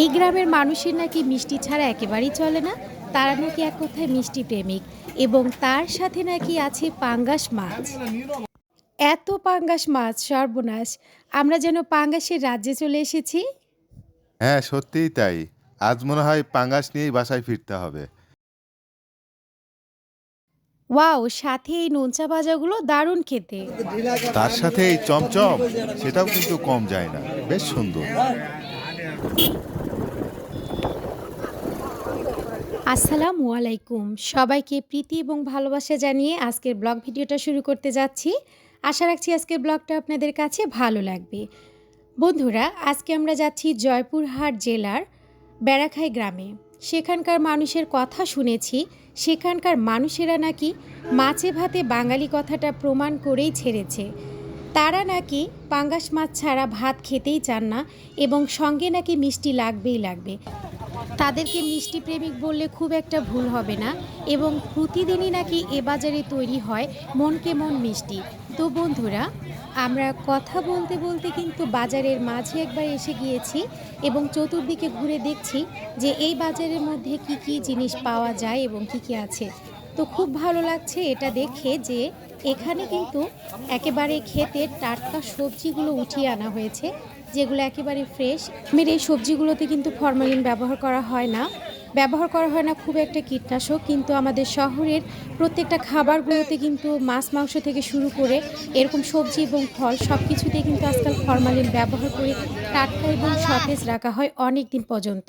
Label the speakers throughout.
Speaker 1: এই গ্রামের মানুষের নাকি মিষ্টি ছাড়া একেবারেই চলে না। তারা নাকি এক কথায় মিষ্টি প্রেমিক এবং তার সাথে নাকি আছে পাঙ্গাস মাছ। এত পাঙ্গাস মাছ সর্বনাশ। আমরা যেন পাঙ্গাসের রাজ্যে চলে এসেছি।
Speaker 2: হ্যাঁ সত্যিই তাই। আজ মনে হয় পাঙ্গাস নিয়েই বাসায় ফিরতে হবে।
Speaker 1: ওয়াও সাথে এই নোনচা ভাজাগুলো দারুণ খেতে।
Speaker 2: তার সাথে এই চমচম সেটাও কিন্তু কম যায় না। বেশ সুন্দর।
Speaker 1: আসসালামু আলাইকুম। সবাইকে প্রীতি এবং ভালোবাসা জানিয়ে আজকের ব্লগ ভিডিওটা শুরু করতে যাচ্ছি। আশা রাখছি আজকের ব্লগটা আপনাদের কাছে ভালো লাগবে। বন্ধুরা, আজকে আমরা যাচ্ছি জয়পুরহাট জেলার বেড়াখাই গ্রামে। সেখানকার মানুষের কথা শুনেছি, সেখানকার মানুষেরা নাকি মাছে ভাতে বাঙালি কথাটা প্রমাণ করেই ছেড়েছে। তারা নাকি পাঙ্গাস মাছ ছাড়া ভাত খেতেই চান না এবং সঙ্গে নাকি মিষ্টি লাগবেই লাগবে। তাদেরকে মিষ্টি প্রেমিক বললে খুব একটা ভুল হবে না এবং প্রতিদিনই নাকি এ বাজারে তৈরি হয় মনকে মন মিষ্টি। তো বন্ধুরা, আমরা কথা বলতে বলতে কিন্তু বাজারের মাঝে একবার এসে গিয়েছি এবং চতুর্দিকে ঘুরে দেখছি যে এই বাজারের মধ্যে কি কি জিনিস পাওয়া যায় এবং কি কি আছে। তো খুব ভালো লাগছে এটা দেখে যে এখানে কিন্তু একেবারে ক্ষেতের টাটকা সবজিগুলো উঠিয়ে আনা হয়েছে, যেগুলো একেবারে ফ্রেশ মের এই সবজিগুলোতে কিন্তু ফরমালিন ব্যবহার করা হয় না। ব্যবহার করা হয় না খুব একটা কীটনাশক, কিন্তু আমাদের শহরের প্রত্যেকটা খাবারগুলোতে কিন্তু মাছ, মাংস থেকে শুরু করে এরকম সবজি এবং ফল সব কিছুতে কিন্তু আজকাল ফরমালিন ব্যবহার করে টাটকা এবং সতেজ রাখা হয় অনেক দিন পর্যন্ত।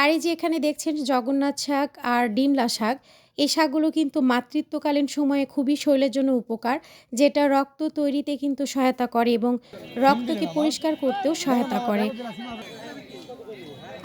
Speaker 1: আর এই যে এখানে দেখছেন জগন্নাথ শাক আর ডিমলা শাক এই শাকগুলো কিন্তু মাতৃত্বকালীন সময়ে খুবই শরীরের জন্য উপকার, যেটা রক্ত তৈরিতে কিন্তু সহায়তা করে এবং রক্তকে পরিষ্কার করতেও সহায়তা করে।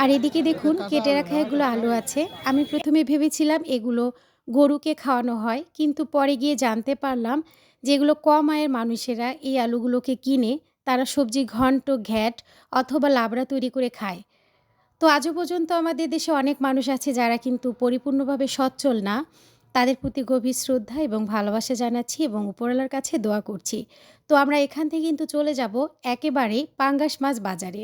Speaker 1: আর এদিকে দেখুন, কেটে রাখা এগুলো আলু আছে। আমি প্রথমে ভেবেছিলাম এগুলো গরুকে খাওয়ানো হয়, কিন্তু পরে গিয়ে জানতে পারলাম যেগুলো কম আয়ের মানুষেরা এই আলুগুলোকে কিনে তারা সবজি ঘন্ট, ঘ্যাট অথবা লাবড়া তৈরি করে খায়। তো আজও পর্যন্ত আমাদের দেশে অনেক মানুষ আছে যারা কিন্তু পরিপূর্ণভাবে সচ্ছল না তাদের প্রতি গভীর শ্রদ্ধা এবং ভালোবাসা জানাচ্ছি এবং উপরওয়ালার কাছে দোয়া করছি তো আমরা এখান থেকে কিন্তু চলে যাব একেবারে পাঙ্গাস মাছ বাজারে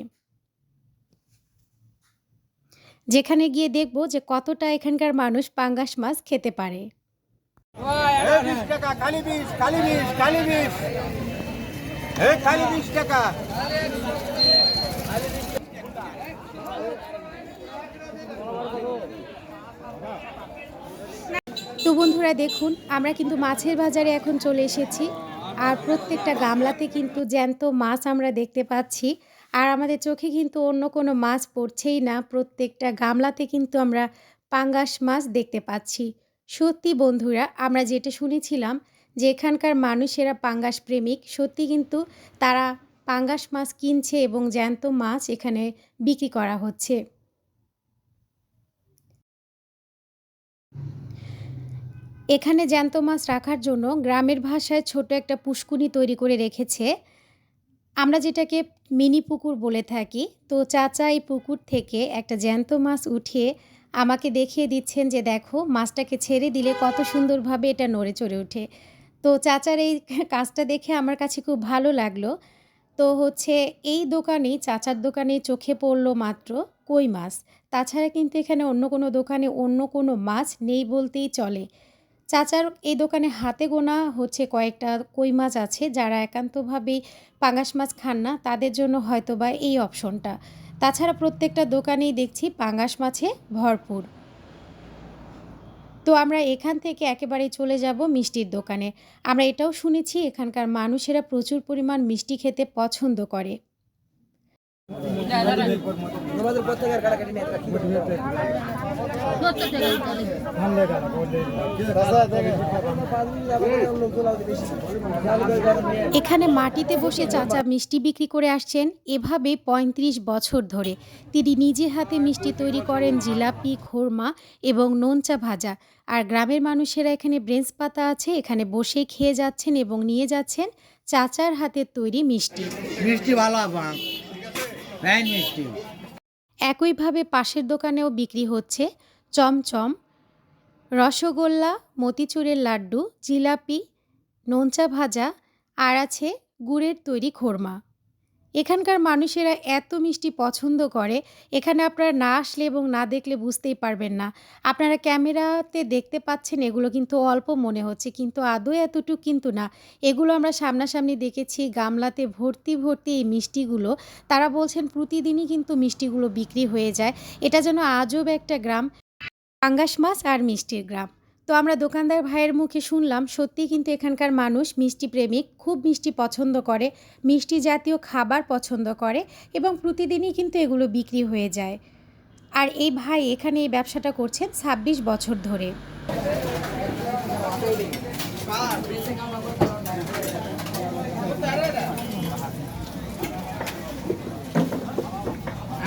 Speaker 1: যেখানে গিয়ে দেখব যে কতটা এখানকার মানুষ পাঙ্গাস মাছ খেতে পারে
Speaker 3: টাকা খালি বিশ খালি বিশ খালি বিশ এ খালি বিশ টাকা
Speaker 1: তো বন্ধুরা দেখুন, আমরা কিন্তু মাছের বাজারে এখন চলে এসেছি। আর প্রত্যেকটা গামলাতে কিন্তু জ্যান্ত মাছ আমরা দেখতে পাচ্ছি। আর আমাদের চোখে কিন্তু অন্য কোনো মাছ পড়ছেই না। প্রত্যেকটা গামলাতে কিন্তু আমরা পাঙ্গাস মাছ দেখতে পাচ্ছি। সত্যি বন্ধুরা, আমরা যেটা শুনেছিলাম যে এখানকার মানুষেরা পাঙ্গাস প্রেমিক, সত্যি কিন্তু তারা পাঙ্গাস মাছ কিনছে এবং জ্যান্ত মাছ এখানে বিক্রি করা হচ্ছে। এখানে জ্যান্ত মাছ রাখার জন্য গ্রামের ভাষায় ছোট একটা পুষ্কুনি তৈরি করে রেখেছে। আমরা যেটাকে মিনি পুকুর বলে থাকি। তো চাচা এই পুকুর থেকে একটা জ্যান্ত মাছ উঠিয়ে আমাকে দেখিয়ে দিচ্ছেন যে দেখো, মাছটাকে ছেড়ে দিলে কত সুন্দরভাবে এটা নড়ে চড়ে ওঠে। তো চাচার এই কাজটা দেখে আমার কাছে খুব ভালো লাগল। তো হচ্ছে এই দোকানেই, চাচার দোকানে চোখে পড়ল মাত্র কই মাছ। তাছাড়া কিন্তু এখানে অন্য কোনো দোকানে অন্য কোনো মাছ নেই বলতেই চলে। চাচার এই দোকানে হাতে গোনা হচ্ছে কয়েকটা কই মাছ আছে যারা একান্তভাবেই পাঙ্গাস মাছ খান না, তাদের জন্য হয়তো বা এই অপশনটা। তাছাড়া প্রত্যেকটা দোকানেই দেখছি পাঙ্গাস মাছে ভরপুর। তো আমরা এখান থেকে একেবারে চলে যাব মিষ্টির দোকানে। আমরা এটাও শুনেছি এখানকার মানুষেরা প্রচুর পরিমাণ মিষ্টি খেতে পছন্দ করে। এখানে মাটিতে বসে চাচা মিষ্টি বিক্রি করে আসছেন এভাবে ৩৫ বছর ধরে। তিনি নিজে হাতে মিষ্টি তৈরি করেন জিলাপি খোরমা এবং নোনচা ভাজা। আর গ্রামের মানুষেরা এখানে ব্রেঞ্চ পাতা আছে এখানে বসে খেয়ে যাচ্ছেন এবং নিয়ে যাচ্ছেন চাচার হাতের তৈরি মিষ্টি।
Speaker 3: মিষ্টি ভালো মিষ্টি
Speaker 1: একইভাবে পাশের দোকানেও বিক্রি হচ্ছে চমচম, রসগোল্লা, মতিচুরের লাড্ডু, জিলাপি, নোনচা ভাজা, আর আছে গুড়ের তৈরি খোরমা। এখানকার মানুষেরা এত মিষ্টি পছন্দ করে, এখানে আপনারা না আসলে এবং না দেখলে বুঝতেই পারবেন না। আপনারা ক্যামেরাতে দেখতে পাচ্ছেন, এগুলো কিন্তু অল্প মনে হচ্ছে, কিন্তু আদৌ এতটুকু কিন্তু না। এগুলো আমরা সামনাসামনি দেখেছি, গামলাতে ভর্তি ভর্তি এই মিষ্টিগুলো। তারা বলছেন প্রতিদিনই কিন্তু মিষ্টিগুলো বিক্রি হয়ে যায়। এটা যেন আজব একটা গ্রাম। পাঙ্গাস মাছ আর মিষ্টির গ্রাম। তো আমরা দোকানদার ভাইয়ের মুখে শুনলাম সত্যি কিন্তু এখানকার মানুষ মিষ্টি প্রেমিক, খুব মিষ্টি পছন্দ করে, মিষ্টি জাতীয় খাবার পছন্দ করে এবং প্রতিদিনই কিন্তু এগুলো বিক্রি হয়ে যায়। আর এই ভাই এখানে এই ব্যবসাটা করছেন ছাব্বিশ বছর ধরে।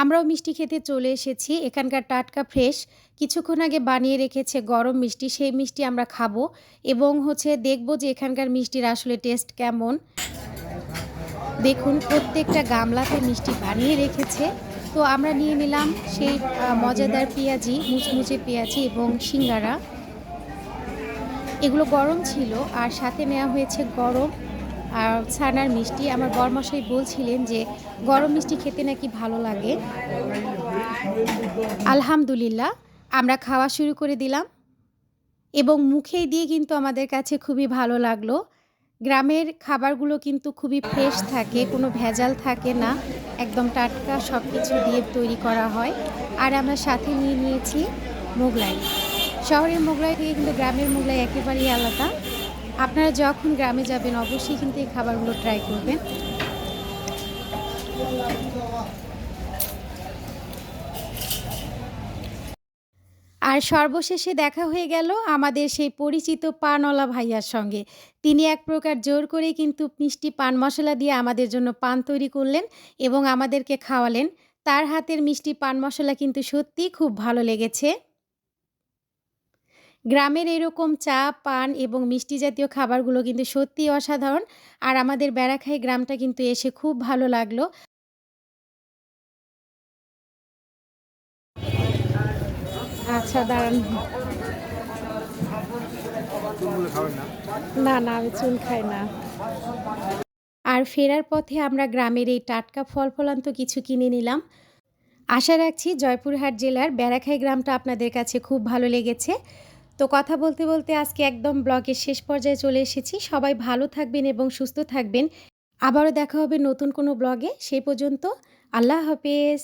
Speaker 1: আমরাও মিষ্টি খেতে চলে এসেছি। এখানকার টাটকা ফ্রেশ কিছুক্ষণ আগে বানিয়ে রেখেছে গরম মিষ্টি। সেই মিষ্টি আমরা খাব এবং হচ্ছে দেখব যে এখানকার মিষ্টির আসলে টেস্ট কেমন। দেখুন, প্রত্যেকটা গামলাতে মিষ্টি বানিয়ে রেখেছে। তো আমরা নিয়ে নিলাম সেই মজাদার পেঁয়াজি, মুচমুচে পেঁয়াজি এবং সিঙ্গারা। এগুলো গরম ছিল আর সাথে নেওয়া হয়েছে গরম আর ছানার মিষ্টি, আমার বরমশাই বলছিলেন যে গরম মিষ্টি খেতে নাকি ভালো লাগে। আলহামদুলিল্লাহ, আমরা খাওয়া শুরু করে দিলাম। এবং মুখে দিয়ে কিন্তু আমাদের কাছে খুবই ভালো লাগল। গ্রামের খাবারগুলো কিন্তু খুবই ফ্রেশ থাকে, কোনো ভেজাল থাকে না। একদম টাটকা সব কিছু দিয়ে তৈরি করা হয়। আর আমরা সাথে নিয়ে নিয়েছি মোগলাই। শহরের মোগলাই থেকে কিন্তু গ্রামের মোগলাই একেবারেই আলাদা। আপনারা যখন গ্রামে যাবেন, অবশ্যই কিন্তু এই খাবারগুলো ট্রাই করবেন। আর সর্বশেষে দেখা হয়ে গেল আমাদের সেই পরিচিত পানওয়ালা ভাইয়ার সঙ্গে। তিনি এক প্রকার জোর করে কিন্তু মিষ্টি পান মশলা দিয়ে আমাদের জন্য পান তৈরি করলেন এবং আমাদেরকে খাওয়ালেন। তার হাতের মিষ্টি পান মশলা কিন্তু সত্যিই খুব ভালো লেগেছে। গ্রামের এরকম চা, পান এবং মিষ্টি জাতীয় খাবারগুলো কিন্তু সত্যিই অসাধারণ। আর আমাদের বেড়াখাই গ্রামটা কিন্তু এসে খুব ভালো লাগল। আচ্ছা দাঁড়ান। না না, আমি চুন খাই না। আর ফেরার পথে আমরা গ্রামের এই টাটকা ফল ফলান্ত কিছু কিনে নিলাম। আশা রাখছি জয়পুরহাট জেলার বেড়াখাই গ্রামটা আপনাদের কাছে খুব ভালো লেগেছে। তো কথা বলতে বলতে আজকে একদম ব্লগের শেষ পর্যায়ে চলে এসেছি। সবাই ভালো থাকবেন এবং সুস্থ থাকবেন। আবারও দেখা হবে নতুন কোনো ব্লগে। সেই পর্যন্ত আল্লাহ হাফেজ।